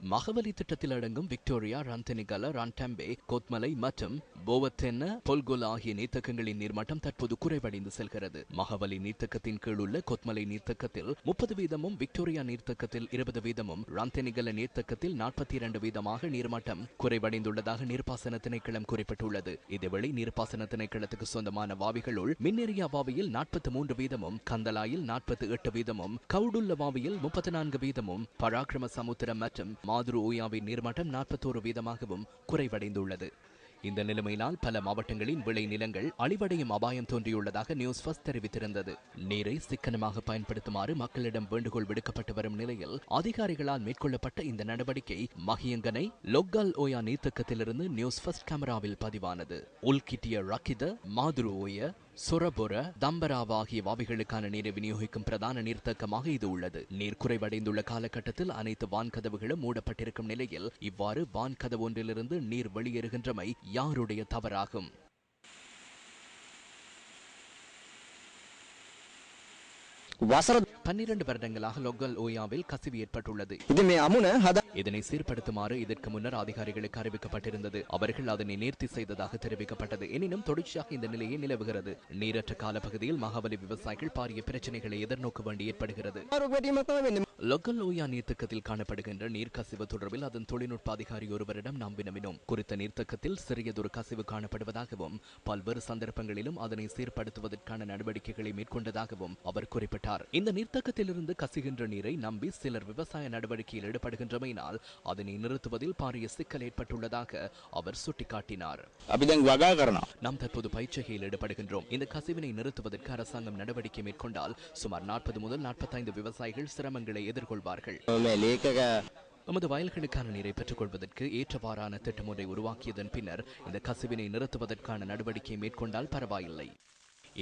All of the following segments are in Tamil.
மகவலி திட்டத்தில் அடங்கும் விக்டோரியா ரந்தனிகல ரன்டம்பே கொத்மலை மற்றும் போவத்தென்ன பொல்கொல் ஆகிய நீர்த்தக்கங்களின் நீர்மட்டம் தற்போது குறைவடைந்து செல்கிறது. மகவலி நீர்த்தக்கத்தின் கீழ் உள்ள கொத்மலை நீர்த்தக்கத்தில் முப்பது வீதமும் விக்டோரியா நீர்த்தக்கத்தில் இருபது வீதமும் ரந்தனிகல நீர்த்தக்கத்தில் நாற்பத்தி இரண்டு வீதமாக நீர்மட்டம் குறைவடைந்துள்ளதாக நீர்ப்பாசன திணைக்களம் குறிப்பிட்டுள்ளது. இதுவழி நீர்ப்பாசன திணைக்களத்துக்கு சொந்தமான வாவிகளுள் மின்னேரியா வாவியில் நாற்பத்தி மூன்று வீதமும் கந்தலாயில் நாற்பத்தி எட்டு வீதமும் கவுடுள்ள வாவியில் முப்பத்தி நான்கு வீதமும் பராக்கிரம சமுத்திரம் மற்றும் மாதுரு ஓயாவின் நீர்மட்டம் நாற்பத்தோரு வீதமாகவும் குறைவடைந்துள்ளது. இந்த நிலைமையினால் பல மாவட்டங்களின் விளை நிலங்கள் அழிவடையும் அபாயம் தோன்றியுள்ளதாக நியூஸ் ஃபர்ஸ்ட் தெரிவித்திருந்தது. நீரை சிக்கனமாக பயன்படுத்துமாறு மக்களிடம் வேண்டுகோள் விடுக்கப்பட்டு வரும் நிலையில் அதிகாரிகளால் மேற்கொள்ளப்பட்ட இந்த நடவடிக்கை மகியங்கனை லொக்கால் ஓயா நீர்த்தக்கத்திலிருந்து நியூஸ் ஃபர்ஸ்ட் கேமராவில் பதிவானது. உள்கிட்டிய ரக்கித மாதுரு ஓய சொரபொர தம்பராவ் ஆகிய வாவிகளுக்கான நீரை விநியோகிக்கும் பிரதான நீர்த்தக்கமாக இது உள்ளது நீர் குறைவடைந்துள்ள காலகட்டத்தில் அனைத்து வான்கதவுகளும் மூடப்பட்டிருக்கும் நிலையில் இவ்வாறு வான்கதவு ஒன்றிலிருந்து நீர் வெளியேறுகின்றமை யாருடைய தவறாகும் වසර பன்னிரண்டு வருடங்களாக லொக்கல் ஓயாவில் கசிவு ஏற்பட்டுள்ளது. இதனை சீர்படுத்துமாறு இதற்கு முன்னர் அதிகாரிகளுக்கு அறிவிக்கப்பட்டிருந்தது. அவர்கள் அதனை நேர்த்தி செய்ததாக தெரிவிக்கப்பட்டது. எனினும் தொடர்ச்சியாக இந்த நிலையை நிலவுகிறது. நீரற்ற காலப்பகுதியில் மகாபலி விவசாயிகள் பாரிய பிரச்சனைகளை எதிர்நோக்க வேண்டி ஏற்படுகிறது. லொக்கலோயா நீர்த்தக்கத்தில் காணப்படுகின்ற நீர்க்கசிவு தொடர்பில் அதன் தொழில்நுட்ப அதிகாரி ஒருவரிடம் நாம் வினவினோம். குறித்த நீர்த்தக்கத்தில் சிறியதொரு கசிவு காணப்படுவதாகவும் பல்வேறு சந்தர்ப்பங்களிலும் அதனை சீர்படுத்துவதற்கான நடவடிக்கைகளை மேற்கொண்டதாகவும் அவர் குறிப்பிட்டார். இந்த நீர்த்தக்கத்திலிருந்து கசிகின்ற நீரை நம்பி சிலர் விவசாய நடவடிக்கையில் ஈடுபடுகின்றமையினால் அதனை நிறுத்துவதில் பாரிய சிக்கல் ஏற்பட்டுள்ளதாக அவர் சுட்டிக்காட்டினார். நாம் தற்போது பயிற்சிகையில் ஈடுபடுகின்றோம். இந்த கசிவினை நிறுத்துவதற்கு அரசாங்கம் நடவடிக்கை மேற்கொண்டால் சுமார் நாற்பது முதல் நாற்பத்தைந்து விவசாயிகள் சிரமங்களை எதிர்கொள்வார்கள். நமது வயல்களுக்கான நீரை பெற்றுக்கொள்வதற்கு ஏற்றவாறான திட்டம் ஒன்றை உருவாக்கியதன் பின்னர் இந்த கசிவினை நிறுத்துவதற்கான நடவடிக்கை மேற்கொண்டால் பரவாயில்லை.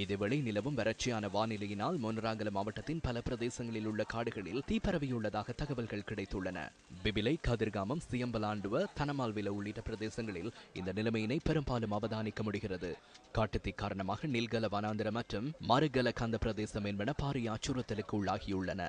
இதேவேளை நிலவும் வறட்சியான வானிலையினால் மோனராங்கல மாவட்டத்தின் பல பிரதேசங்களில் உள்ள காடுகளில் தீ பரவியுள்ளதாக தகவல்கள் கிடைத்துள்ளன. பிபிலை கதிர்காமம் சியம்பலாண்டுவ தனமால்வில உள்ளிட்ட பிரதேசங்களில் இந்த நிலைமையினை பெரும்பாலும் அவதானிக்க முடிகிறது. காட்டுத்தீ காரணமாக நீல்கல வனாந்திர மற்றும் மறுகல கந்த பிரதேசம் என்பன பாரிய அச்சுறுத்தலுக்கு உள்ளாகியுள்ளன.